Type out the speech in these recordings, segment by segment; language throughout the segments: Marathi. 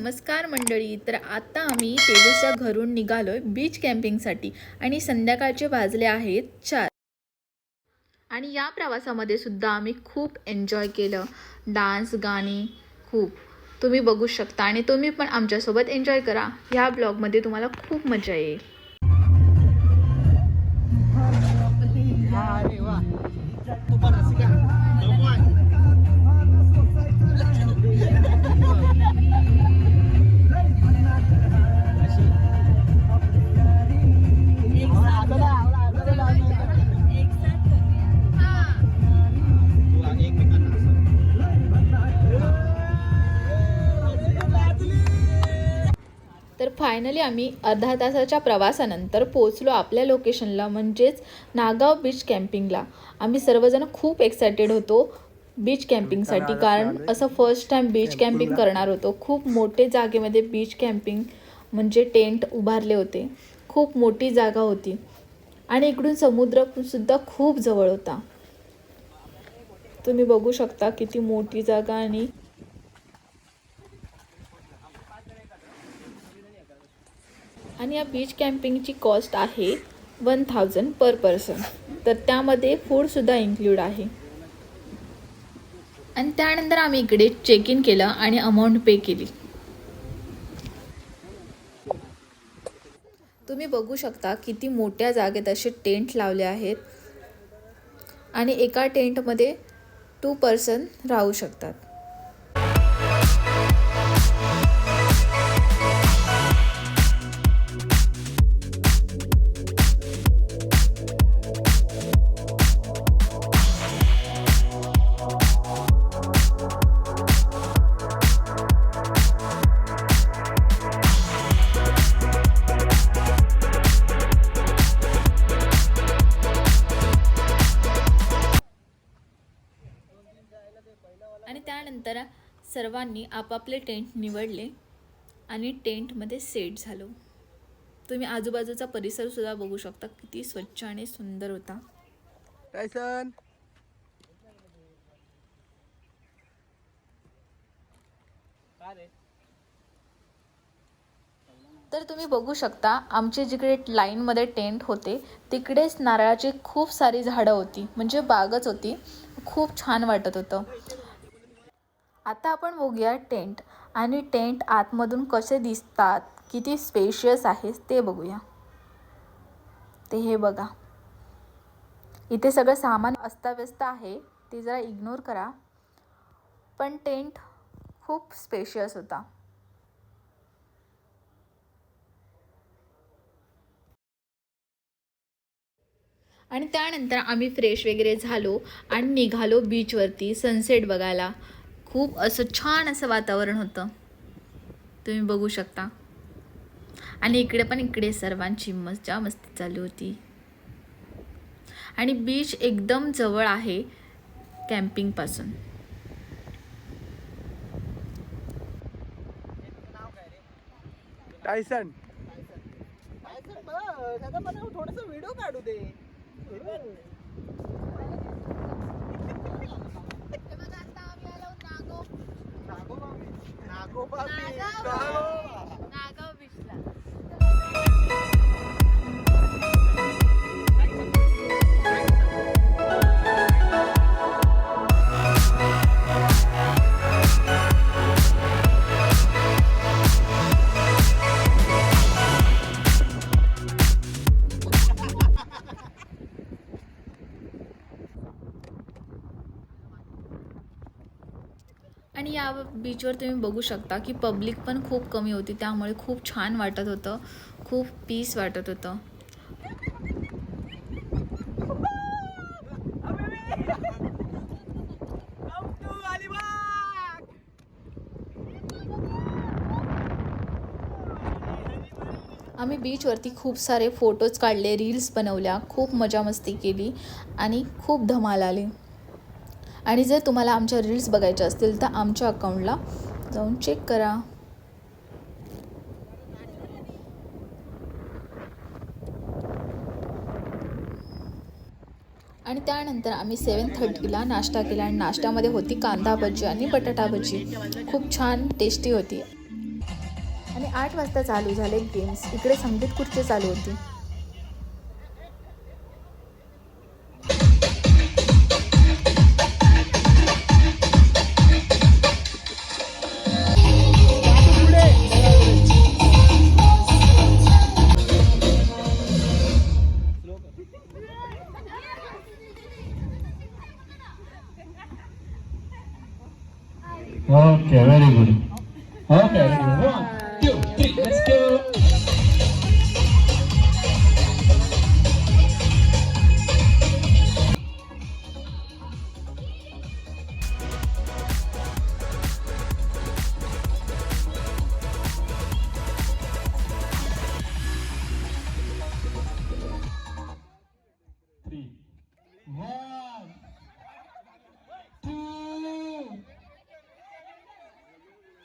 नमस्कार मंडळी. तर आता आम्ही तेजसच्या घरून निघालो आहे बीच कॅम्पिंगसाठी आणि संध्याकाळचे वाजले आहेत चार. आणि या प्रवासामध्ये सुद्धा आम्ही खूप एन्जॉय केलं. डान्स गाणी खूप. तुम्ही बघू शकता आणि तुम्ही पण आमच्यासोबत एन्जॉय करा. ह्या ब्लॉगमध्ये तुम्हाला खूप मजा येईल. तर फायनली आम्ही अर्धा तासाच्या प्रवासानंतर पोचलो आपल्या लोकेशनला म्हणजेच नागाव बीच कॅम्पिंगला आम्ही सर्वजण खूप एक्सायटेड होतो बीच कॅम्पिंगसाठी कारण असं फर्स्ट टाइम बीच कॅम्पिंग करणार होतो. खूप मोठे जागेमध्ये बीच कॅम्पिंग म्हणजे टेंट उभारले होते. खूप मोठी जागा होती. आणि इकडून समुद्र सुद्धा खूप जवळ होता. तुम्ही बघू शकता किती मोठी जागा आणि आणि या बीच कॅम्पिंगची कॉस्ट आहे वन थाउजंड पर पर्सन तर त्यामध्ये फूडसुद्धा इन्क्लूड आहे. आणि त्यानंतर आम्ही इकडे चेक इन केलं आणि अमाऊंट पे केली. तुम्ही बघू शकता किती मोठ्या जागेत असे टेंट लावले आहेत. आणि एका टेंटमध्ये टू पर्सन राहू शकतात. आणि त्यानंतर सर्वांनी आपापले टेंट निवडले आणि टेंटमध्ये सेट झालो. तुम्ही आजूबाजूचा परिसर सुद्धा बघू शकता किती स्वच्छ आणि सुंदर होता. टायसन! तर तुम्ही बघू शकता आमचे जिकडे लाईनमध्ये टेंट होते तिकडेच नारळाची खूप सारी झाडं होती. म्हणजे बागच होती. खूप छान वाटत होतं. आता आपण बघूया टेंट. आणि टेंट आतमधून कसे दिसतात किती स्पेशियस आहे ते बघूया. ते हे बघा. इथे सगळं सामान अस्ताव्यस्त आहे ते जरा इग्नोर करा. पण टेंट खूप स्पेशियस होता. आणि त्यानंतर आम्ही फ्रेश वगैरे झालो आणि निघालो बीचवरती सनसेट बघायला. खूप असं छान असं वातावरण होतं. तुम्ही बघू शकता. आणि इकडे पण इकडे सर्वांची मजा मस्ती चालू होती. आणि बीच एकदम जवळ आहे कॅम्पिंगपासून टायसन थोडस व्हिडिओ काढू दे. आणि या बीचवर तुम्ही बघू शकता की पब्लिक पण खूप कमी होती. त्यामुळे खूप छान वाटत होतं. खूप पीस वाटत होतं. आम्ही बीचवरती खूप सारे फोटोज काढले रील्स बनवल्या खूप मजा मस्ती केली आणि खूप धमाल आली. आणि जर तुम्हाला आमच्या रील्स बघायच्या असतील तर आमच्या अकाउंटला जाऊन चेक करा. आणि त्यानंतर आम्ही सेवन थर्टीला नाश्ता केला आणि नाश्त्यामध्ये होती कांदा भजी आणि बटाटा भजी. खूप छान टेस्टी होती. आणि आठ वाजता चालू झाले गेम्स इकडे संगीत खुर्ची चालू होती.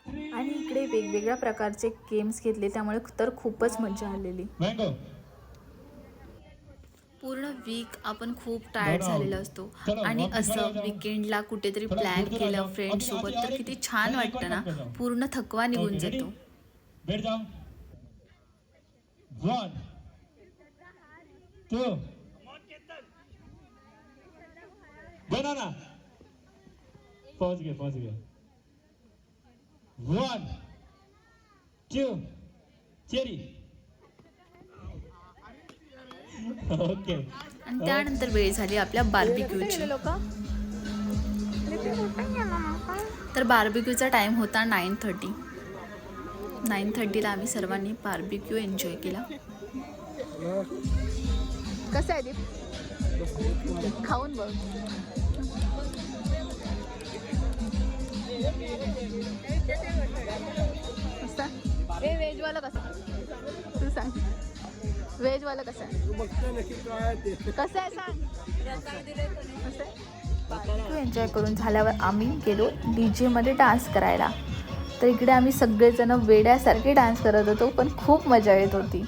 आणि इकडे वेगवेगळ्या प्रकारचे गेम्स घेतले त्यामुळे तर खूपच मजा आलेली. पूर्ण वीक आपण खूप टायर्ड. झालेलो असतो आणि असं. विकेंडला कुठेतरी प्लॅन केलं जाऊ. फ्रेंड अभी सोबत आधी तर किती छान वाटतं ना. पूर्ण थकवा निघून? जातो बैठ जाओ वन टू बनाना पहुंच गए पहुंच गए वन टू चेरी ओके आणि त्यानंतर वेळ झाली आपल्या बार्बिक्यूची. तर बार्बिक्यूचा टाइम होता नाईन थर्टी. नाईन थर्टीला आम्ही सर्वांनी बार्बिक्यू एन्जॉय केला. कसं आहे दीप? खाऊन बघ. व्हेजवाला कसं आहे? बघतो नक्की काय ते. कसं आहे सांग. तू एन्जॉय करून झाल्यावर आम्ही गेलो डी जेमध्ये डान्स करायला. तर इकडे आम्ही सगळेजण वेड्यासारखे डान्स करत होतो पण खूप मजा येत होती.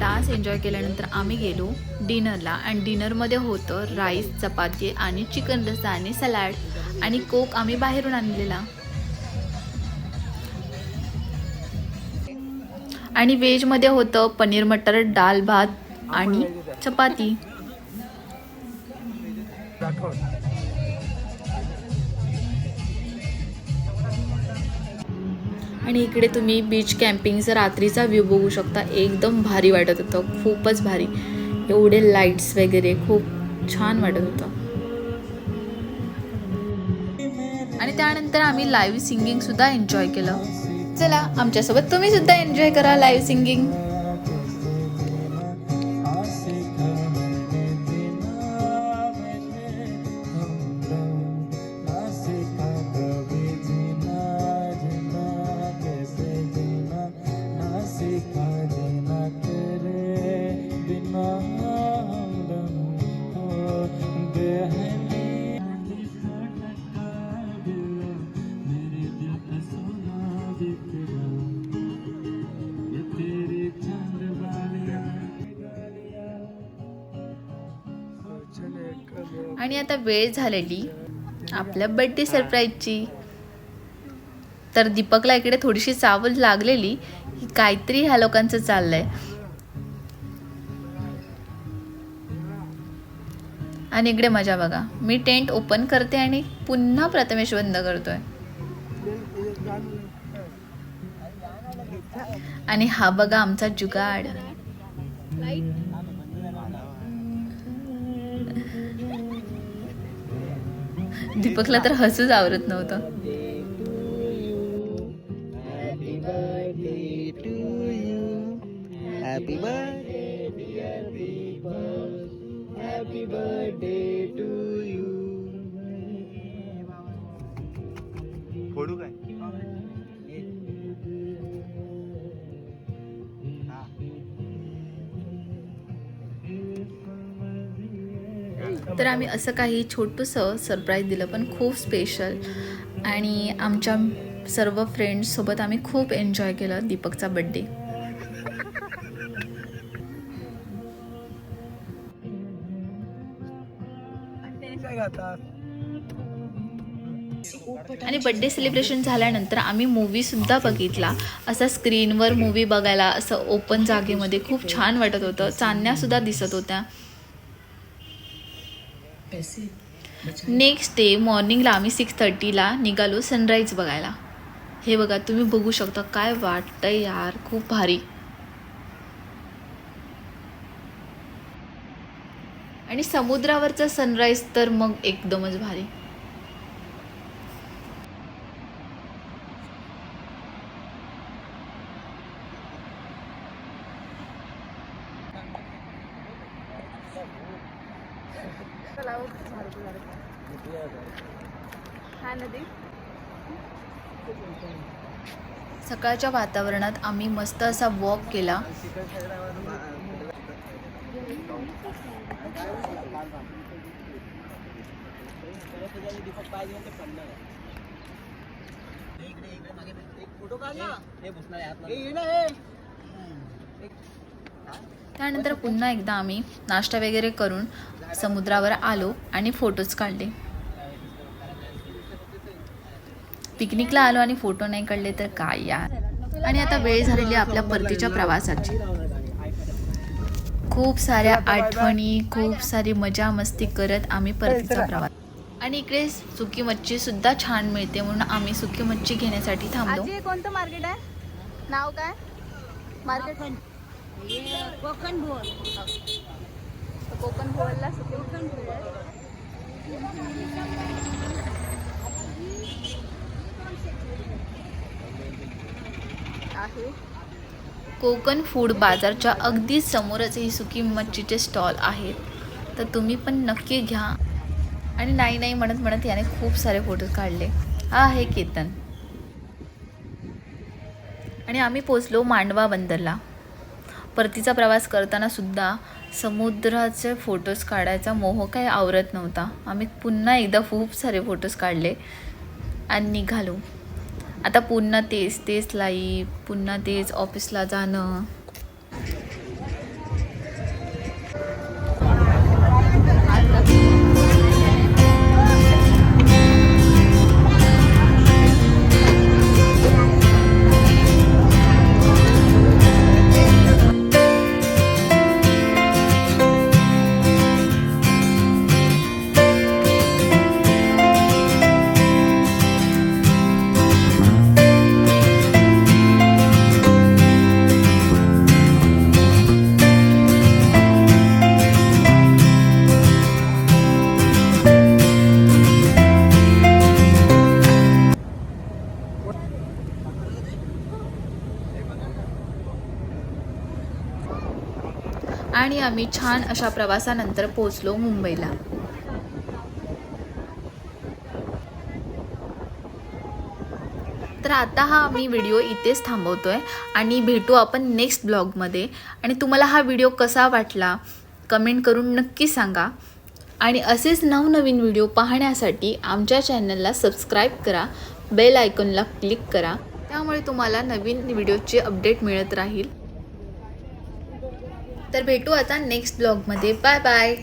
डान्स एन्जॉय केल्यानंतर आम्ही गेलो डिनरला आणि डिनरमध्ये होतं राईस चपाती आणि चिकन रस्सा आणि सलाड आणि कोक आम्ही बाहेरून आणलेला. आणि व्हेजमध्ये होतं पनीर मटर डाल भात आणि चपाती. आणि इकडे तुम्ही बीच कॅम्पिंगचा रात्रीचा व्ह्यू बघू शकता. एकदम भारी वाटत होतं. खूपच भारी. एवढे लाईट्स वगैरे खूप छान वाटत होतं. आणि त्यानंतर आम्ही लाईव्ह सिंगिंग सुद्धा एन्जॉय केलं. चला आमच्यासोबत तुम्ही सुद्धा एन्जॉय करा लाईव्ह सिंगिंग आणि आता वेळ झालेली आपल्या बड्डे सरप्राईजची तर दीपकला इकडे थोडीशी चावल लागलेली. की काहीतरी ह्या लोकांचं चाललंय. आणि इकडे मजा बघा. मी टेंट ओपन करते आणि पुन्हा प्रथमेश बंद करतोय. आणि हा बघा आमचा जुगाड. दीपकला तर हसूच आवरत नव्हतं. तर आम्ही असं काही छोटंसं सरप्राईज दिलं पण खूप स्पेशल आणि आमच्या सर्व फ्रेंड्ससोबत आम्ही खूप एन्जॉय केलं दीपकचा बड्डे आणि बड्डे सेलिब्रेशन झाल्यानंतर आम्ही मूवी सुद्धा बघितला. असा स्क्रीनवर मूवी बघायला असं ओपन जागेमध्ये खूप छान वाटत होतं. चांदण्या सुद्धा दिसत होत्या. नेक्स्ट डे मॉर्निंगला आम्ही सिक्स थर्टीला निघालो सनराईज बघायला. हे बघा तुम्ही बघू शकता काय वाटतंय यार खूप भारी. आणि समुद्रावरचा सनराईज तर मग एकदमच भारी. सकाळच्या वातावरणात आम्ही मस्त असा वॉक केला. फोटो हे हे त्यानंतर पुन्हा एकदा आम्ही नाश्ता वगैरे करून समुद्रावर आलो आणि फोटोज काढले. पिकनिकला आलो आणि फोटो नाही काढले तर काय यार? आणि आता वेळ झालेली आहे आपल्या परतीच्या प्रवासाची. खूप साऱ्या आठवणी खूप सारी मजा मस्ती करत आम्ही परतीचा प्रवास. आणि इकडे सुकी मच्छी सुद्धा छान मिळते म्हणून आम्ही सुकी मच्छी घेण्यासाठी थांबलो. कोणतं मार्केट आहे? नाव काय? मार्केट म्हणजे? कोकण भुवल कोकण भुवलला कोकण आहे. कोकण फूड बाजारच्या अगदी समोरच ही सुकी मच्छीचे स्टॉल आहेत. तर तुम्ही पण नक्की घ्या. आणि नाही नाही म्हणत म्हणत याने खूप सारे फोटो काढले. हा आहे केतन. आणि आम्ही पोचलो मांडवा बंदरला. परतीचा प्रवास करताना सुद्धा समुद्राचे फोटोज काढायचा मोह काही आवरत नव्हता. आम्ही पुन्हा एकदा खूप सारे फोटोज काढले आणि निघालो. आता पुन्हा तेच तेच लाईफ पुन्हा तेच ऑफिसला जाणं. आम्ही छान अशा प्रवासानंतर पोचलो मुंबईला. तर आता हा मी व्हिडिओ इथेच थांबवतोय आणि भेटू आपण नेक्स्ट ब्लॉगमध्ये आणि तुम्हाला हा व्हिडिओ कसा वाटला कमेंट करून नक्की सांगा. आणि असेच नवनवीन व्हिडिओ पाहण्यासाठी आमच्या चॅनलला सबस्क्राईब करा बेल आयकॉनला क्लिक करा. त्यामुळे तुम्हाला नवीन व्हिडिओची अपडेट मिळत राहील. तर भेटू आता नेक्स्ट ब्लॉगमध्ये बाय बाय